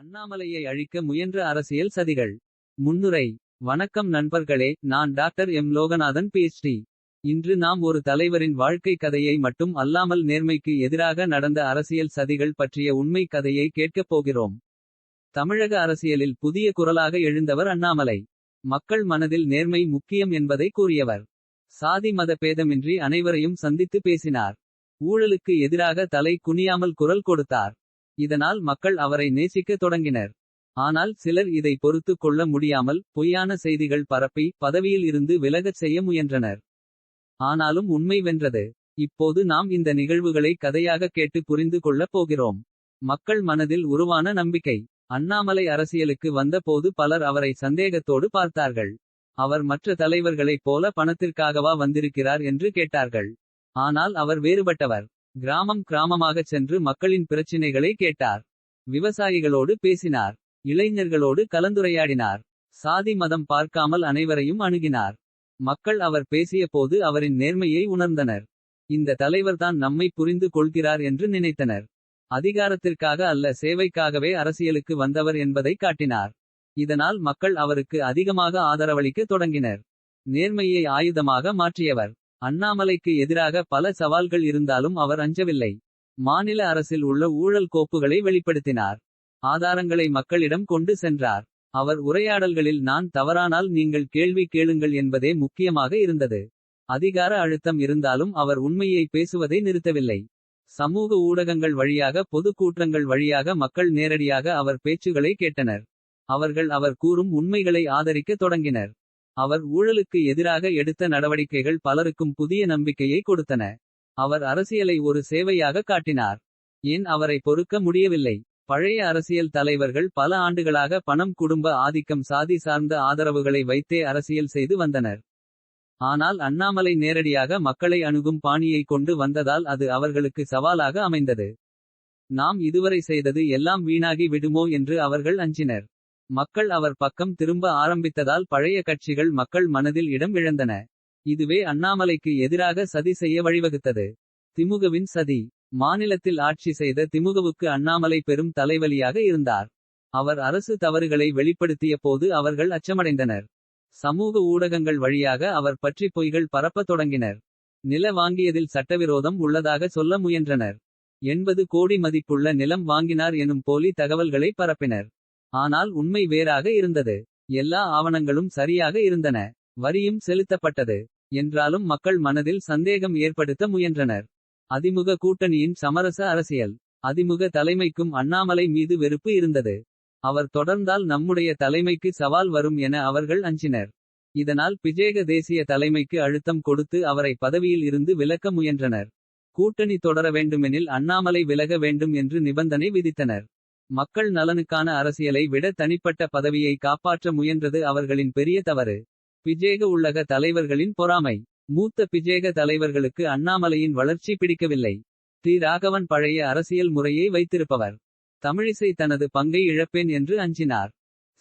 அண்ணாமலையை அழிக்க முயன்ற அரசியல் சதிகள். முன்னுரை வணக்கம் நண்பர்களே நான் டாக்டர் எம் லோகநாதன் பிஎச்டி. இன்று நாம் ஒரு தலைவரின் வாழ்க்கை கதையை மட்டும் அல்லாமல் நேர்மைக்கு எதிராக நடந்த அரசியல் சதிகள் பற்றிய உண்மை கதையை கேட்கப் போகிறோம். தமிழக அரசியலில் புதிய குரலாக எழுந்தவர் அண்ணாமலை. மக்கள் மனதில் நேர்மை முக்கியம் என்பதை கூறியவர். சாதி மத பேதமின்றி அனைவரையும் சந்தித்து பேசினார். ஊழலுக்கு எதிராக தலை குனியாமல் குரல் கொடுத்தார். இதனால் மக்கள் அவரை நேசிக்க தொடங்கினர். ஆனால் சிலர் இதை பொறுத்து கொள்ள முடியாமல் பொய்யான செய்திகள் பரப்பி பதவியில் இருந்து விலகச் செய்ய முயன்றனர். ஆனாலும் உண்மை வென்றது. இப்போது நாம் இந்த நிகழ்வுகளை கதையாக கேட்டு புரிந்து கொள்ளப் போகிறோம். மக்கள் மனதில் உருவான நம்பிக்கை. அண்ணாமலை அரசியலுக்கு வந்த போது பலர் அவரை சந்தேகத்தோடு பார்த்தார்கள். அவர் மற்ற தலைவர்களைப் போல பணத்திற்காகவா வந்திருக்கிறார் என்று கேட்டார்கள். ஆனால் அவர் வேறுபட்டவர். கிராமம் கிராமமாகச் சென்று மக்களின் பிரச்சினைகளை கேட்டார். விவசாயிகளோடு பேசினார். இளைஞர்களோடு கலந்துரையாடினார். சாதி மதம் பார்க்காமல் அனைவரையும் அணுகினார். மக்கள் அவர் பேசிய போது அவரின் நேர்மையை உணர்ந்தனர். இந்த தலைவர்தான் நம்மை புரிந்து கொள்கிறார் என்று நினைத்தனர். அதிகாரத்திற்காக அல்ல சேவைக்காகவே அரசியலுக்கு வந்தவர் என்பதை காட்டினார். இதனால் மக்கள் அவருக்கு அதிகமாக ஆதரவளிக்க தொடங்கினர். நேர்மையை ஆயுதமாக மாற்றியவர். அண்ணாமலைக்கு எதிராக பல சவால்கள் இருந்தாலும் அவர் அஞ்சவில்லை. மாநில அரசில் உள்ள ஊழல் கோப்புகளை வெளிப்படுத்தினார். ஆதாரங்களை மக்களிடம் கொண்டு சென்றார். அவர் உரையாடல்களில் நான் தவறானால் நீங்கள் கேள்வி கேளுங்கள் என்பதே முக்கியமாக இருந்தது. அதிகார அழுத்தம் இருந்தாலும் அவர் உண்மையை பேசுவதை நிறுத்தவில்லை. சமூக ஊடகங்கள் வழியாக பொது கூற்றங்கள் வழியாக மக்கள் நேரடியாக அவர் பேச்சுகளை கேட்டனர். அவர்கள் அவர் கூறும் உண்மைகளை ஆதரிக்க தொடங்கினர். அவர் ஊழலுக்கு எதிராக எடுத்த நடவடிக்கைகள் பலருக்கும் புதிய நம்பிக்கையை கொடுத்தன. அவர் அரசியலை ஒரு சேவையாக காட்டினார். ஏன் அவரை பொறுக்க முடியவில்லை. பழைய அரசியல் தலைவர்கள் பல ஆண்டுகளாக பணம் குடும்ப ஆதிக்கம் சாதி சார்ந்த ஆதரவுகளை வைத்தே அரசியல் செய்து வந்தனர். ஆனால் அண்ணாமலை நேரடியாக மக்களை அணுகும் பாணியை கொண்டு வந்ததால் அது அவர்களுக்கு சவாலாக அமைந்தது. நாம் இதுவரை செய்தது எல்லாம் வீணாகி விடுமோ என்று அவர்கள் அஞ்சினர். மக்கள் அவர் பக்கம் திரும்ப ஆரம்பித்ததால் பழைய கட்சிகள் மக்கள் மனதில் இடம் இழந்தன. இதுவே அண்ணாமலைக்கு எதிராக சதி செய்ய வழிவகுத்தது. திமுகவின் சதி மாநிலத்தில் ஆட்சி செய்த திமுகவுக்கு அண்ணாமலை பெரும் தலைவலியாக இருந்தார். அவர் அரசு தவறுகளை வெளிப்படுத்திய போது அவர்கள் அச்சமடைந்தனர். சமூக ஊடகங்கள் வழியாக அவர் பற்றி பொய்கள் பரப்பத் தொடங்கினர். நில வாங்கியதில் சட்டவிரோதம் உள்ளதாக சொல்ல முயன்றனர். 80 கோடி மதிப்புள்ள நிலம் வாங்கினார் எனும் போலி தகவல்களை பரப்பினர். ஆனால் உண்மை வேறாக இருந்தது. எல்லா ஆவணங்களும் சரியாக இருந்தன. வரியும் செலுத்தப்பட்டது. என்றாலும் மக்கள் மனதில் சந்தேகம் ஏற்படுத்த முயன்றனர். அதிமுக கூட்டணியின் சமரச அரசியல். அதிமுக தலைமைக்கும் அண்ணாமலை மீது வெறுப்பு இருந்தது. அவர் தொடர்ந்தால் நம்முடைய தலைமைக்கு சவால் வரும் என அவர்கள் அஞ்சினர். இதனால் பிஜேக தேசிய தலைமைக்கு அழுத்தம் கொடுத்து அவரை பதவியில் இருந்து விலக்க முயன்றனர். கூட்டணி தொடர வேண்டுமெனில் அண்ணாமலை விலக வேண்டும் என்று நிபந்தனை விதித்தனர். மக்கள் நலனுக்கான அரசியலை விட தனிப்பட்ட பதவியை காப்பாற்ற முயன்றது அவர்களின் பெரிய தவறு. பிஜேக உள்ளக தலைவர்களின் பொறாமை. மூத்த பிஜேக தலைவர்களுக்கு அண்ணாமலையின் வளர்ச்சி பிடிக்கவில்லை. டி ராகவன் பழைய அரசியல் முறையை வைத்திருப்பவர். தமிழிசை தனது பங்கை இழப்பேன் என்று அஞ்சினார்.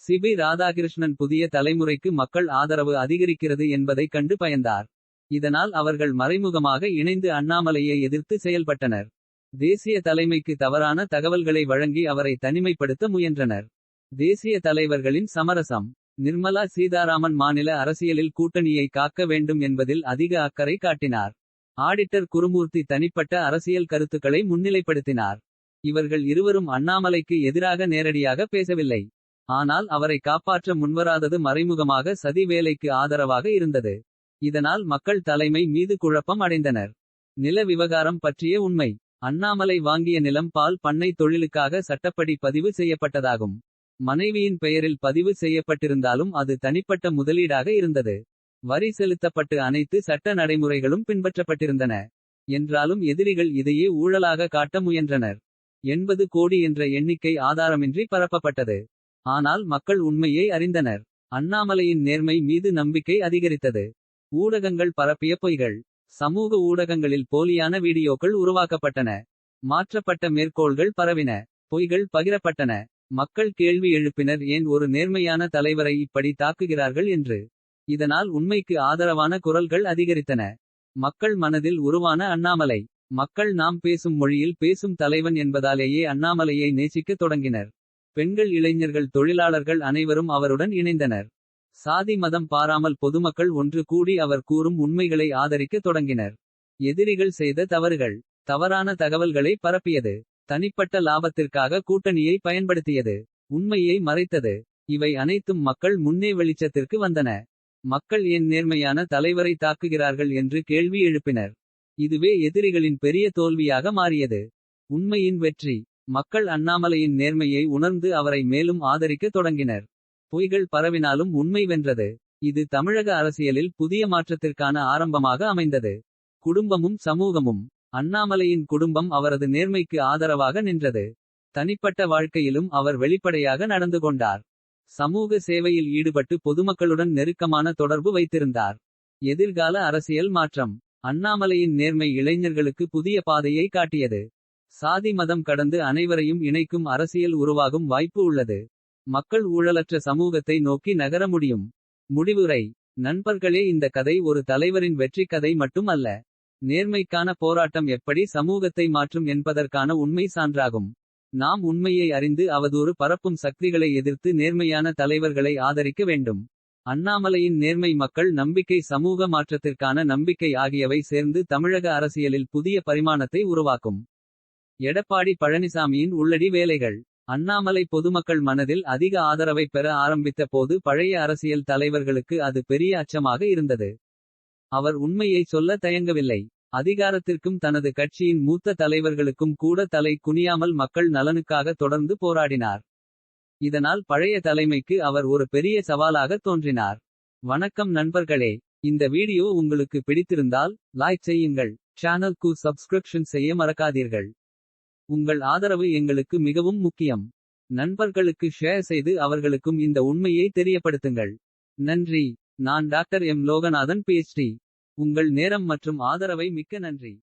சிபி ராதாகிருஷ்ணன் புதிய தலைமுறைக்கு மக்கள் ஆதரவு அதிகரிக்கிறது என்பதை கண்டு பயந்தார். இதனால் அவர்கள் மறைமுகமாக இணைந்து அண்ணாமலையை எதிர்த்து செயல்பட்டனர். தேசிய தலைமைக்கு தவறான தகவல்களை வழங்கி அவரை தனிமைப்படுத்த முயன்றனர். தேசிய தலைவர்களின் சமரசம். நிர்மலா சீதாராமன் மாநில அரசியலில் கூட்டணியை காக்க வேண்டும் என்பதில் அதிக அக்கறை காட்டினார். ஆடிட்டர் குருமூர்த்தி தனிப்பட்ட அரசியல் கருத்துக்களை முன்னிலைப்படுத்தினார். இவர்கள் இருவரும் அண்ணாமலைக்கு எதிராக நேரடியாக பேசவில்லை. ஆனால் அவரை காப்பாற்ற முன்வராதது மறைமுகமாக சதி வேலைக்கு ஆதரவாக இருந்தது. இதனால் மக்கள் தலைமை மீது குழப்பம் அடைந்தனர். நில விவகாரம் பற்றிய உண்மை. அண்ணாமலை வாங்கிய நிலம் பால் பண்ணை தொழிலுக்காக சட்டப்படி பதிவு செய்யப்பட்டதாகும். மனைவியின் பெயரில் பதிவு செய்யப்பட்டிருந்தாலும் அது தனிப்பட்ட முதலீடாக இருந்தது. வரி செலுத்தப்பட்டு அனைத்து சட்ட நடைமுறைகளும் பின்பற்றப்பட்டிருந்தன. என்றாலும் எதிரிகள் இதையே ஊழலாக காட்ட முயன்றனர். 80 கோடி என்ற எண்ணிக்கை ஆதாரமின்றி பரப்பப்பட்டது. ஆனால் மக்கள் உண்மையை அறிந்தனர். அண்ணாமலையின் நேர்மை மீது நம்பிக்கை அதிகரித்தது. ஊடகங்கள் பரப்பிய பொய்கள். சமூக ஊடகங்களில் போலியான வீடியோக்கள் உருவாக்கப்பட்டன. மாற்றப்பட்ட மேற்கோள்கள் பரவின. பொய்கள் பகிரப்பட்டன. மக்கள் கேள்வி எழுப்பினர் ஏன் ஒரு நேர்மையான தலைவரை இப்படி தாக்குகிறார்கள் என்று. இதனால் உண்மைக்கு ஆதரவான குரல்கள் அதிகரித்தன. மக்கள் மனதில் உருவான அண்ணாமலை. மக்கள் நாம் பேசும் மொழியில் பேசும் தலைவன் என்பதாலேயே அண்ணாமலையை நேசிக்கத் தொடங்கினர். பெண்கள் இளைஞர்கள் தொழிலாளர்கள் அனைவரும் அவருடன் இணைந்தனர். சாதி மதம் பாராமல் பொதுமக்கள் ஒன்று கூடி அவர் கூறும் உண்மைகளை ஆதரிக்க தொடங்கினர். எதிரிகள் செய்த தவறுகள். தவறான தகவல்களை பரப்பியது. தனிப்பட்ட லாபத்திற்காக கூட்டணியை பயன்படுத்தியது. உண்மையை மறைத்தது. இவை அனைத்தும் மக்கள் முன்னே வெளிச்சத்திற்கு வந்தன. மக்கள் ஏன் நேர்மையான தலைவரை தாக்குகிறார்கள் என்று கேள்வி எழுப்பினர். இதுவே எதிரிகளின் பெரிய தோல்வியாக மாறியது. உண்மையின் வெற்றி. மக்கள் அண்ணாமலையின் நேர்மையை உணர்ந்து அவரை மேலும் ஆதரிக்க தொடங்கினர். பொய்கள் பரவினாலும் உண்மை வென்றது. இது தமிழக அரசியலில் புதிய மாற்றத்திற்கான ஆரம்பமாக அமைந்தது. குடும்பமும் சமூகமும். அண்ணாமலையின் குடும்பம் அவரது நேர்மைக்கு ஆதரவாக நின்றது. தனிப்பட்ட வாழ்க்கையிலும் அவர் வெளிப்படையாக நடந்து கொண்டார். சமூக சேவையில் ஈடுபட்டு பொதுமக்களுடன் நெருக்கமான தொடர்பு வைத்திருந்தார். எதிர்கால அரசியல் மாற்றம். அண்ணாமலையின் நேர்மை இளைஞர்களுக்கு புதிய பாதையை காட்டியது. சாதி மதம் கடந்து அனைவரையும் இணைக்கும் அரசியல் உருவாகும் வாய்ப்பு உள்ளது. மக்கள் ஊழலற்ற சமூகத்தை நோக்கி நகர முடியும். முடிவுரை நண்பர்களே இந்த கதை ஒரு தலைவரின் வெற்றி கதை மட்டும் அல்ல. நேர்மைக்கான போராட்டம் எப்படி சமூகத்தை மாற்றும் என்பதற்கான உண்மை சான்றாகும். நாம் உண்மையை அறிந்து அவதூறு பரப்பும் சக்திகளை எதிர்த்து நேர்மையான தலைவர்களை ஆதரிக்க வேண்டும். அண்ணாமலையின் நேர்மை மக்கள் நம்பிக்கை சமூக மாற்றத்திற்கான நம்பிக்கை ஆகியவை சேர்ந்து தமிழக அரசியலில் புதிய பரிமாணத்தை உருவாக்கும். எடப்பாடி பழனிசாமியின் உள்ளடி வேலைகள். அண்ணாமலை பொதுமக்கள் மனதில் அதிக ஆதரவைப் பெற ஆரம்பித்த போது பழைய அரசியல் தலைவர்களுக்கு அது பெரிய அச்சமாக இருந்தது. அவர் உண்மையை சொல்ல தயங்கவில்லை. அதிகாரத்திற்கும் தனது கட்சியின் மூத்த தலைவர்களுக்கும் கூட தலை குனியாமல் மக்கள் நலனுக்காக தொடர்ந்து போராடினார். இதனால் பழைய தலைமைக்கு அவர் ஒரு பெரிய சவாலாக தோன்றினார். வணக்கம் நண்பர்களே இந்த வீடியோ உங்களுக்கு பிடித்திருந்தால் லைக் செய்யுங்கள். சேனல்க்கு சப்ஸ்கிரிப்ஷன் செய்ய மறக்காதீர்கள். உங்கள் ஆதரவு எங்களுக்கு மிகவும் முக்கியம். நண்பர்களுக்கு ஷேர் செய்து அவர்களுக்கும் இந்த உண்மையை தெரியப்படுத்துங்கள். நன்றி நான் டாக்டர் எம் லோகநாதன் பிஎச்டி உங்கள் நேரம் மற்றும் ஆதரவை மிக்க நன்றி.